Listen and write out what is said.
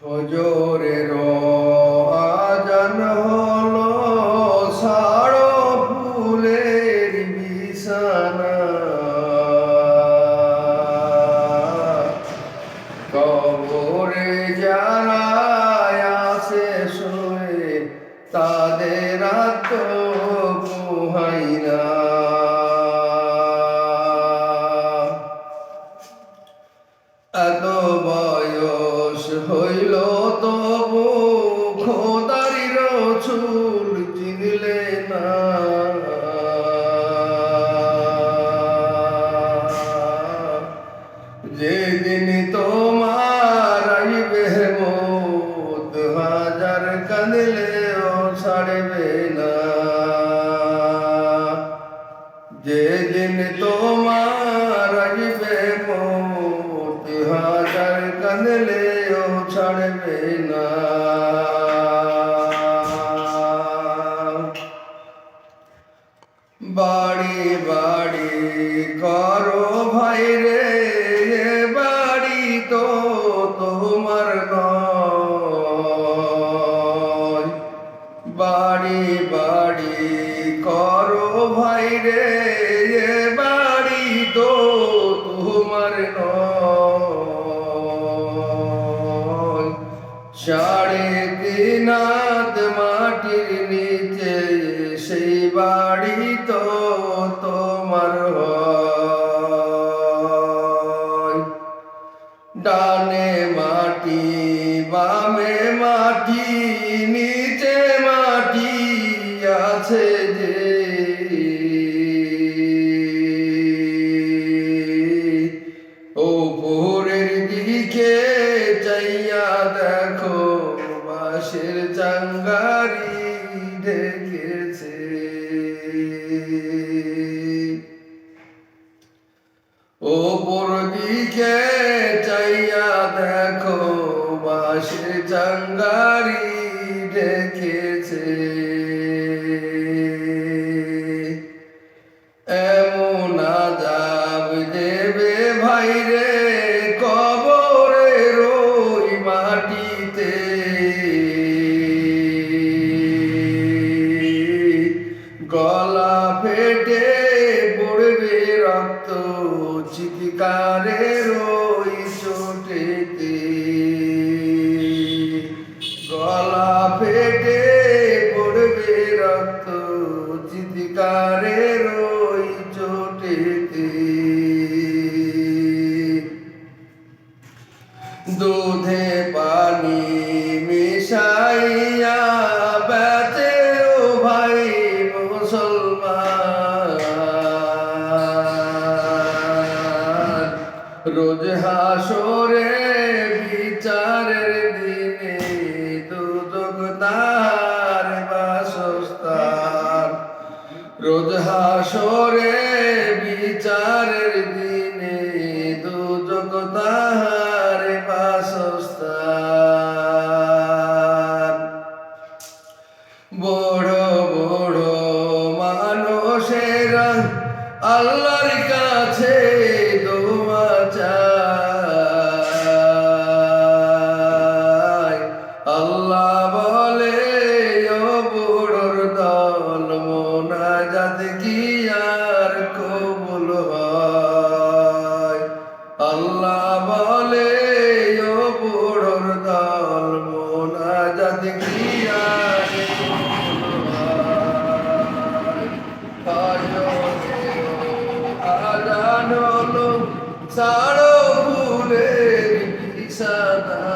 ফজরের যেদিন তোমার আইবে মত, হাজার কাঁদলেও ছাড়বে না। যেদিন তোমার আসবে মত, হাজার কাঁদলেও ছাড়বে না। বাড়ি বাড়ি করো ভাই বাড়ি তো তোমার নয়। সাড়ে তিন মাটির নিচে সেই বাড়ি তো তোমার হয়। ওপরের দিকে চাইয়া দেখো বাঁশের চাঙ্গারি ঢেকেছে ওপর দিকে চাইয়া দেখো বাঁশের চাঙ্গারি ঢেকেছে রক্ত চিৎকারে রই চোটেতে গলা ফেটে পড়বে রক্ত চিৎকারে রই চোটেতে দুধে রোজ হাসরে বিচারের দিনে দুদক তার বাসস্থান। রোজ হাসরে বিচারের দিনে দুদক তাহার বাসস্থান। বড় বড় মানুষেরা আল্লাহর কাছে আল্লাহ বলে ও বুড়োর দল মোনাজাত কিয়া আজান হলো সাড়ো ফুলের বিছানা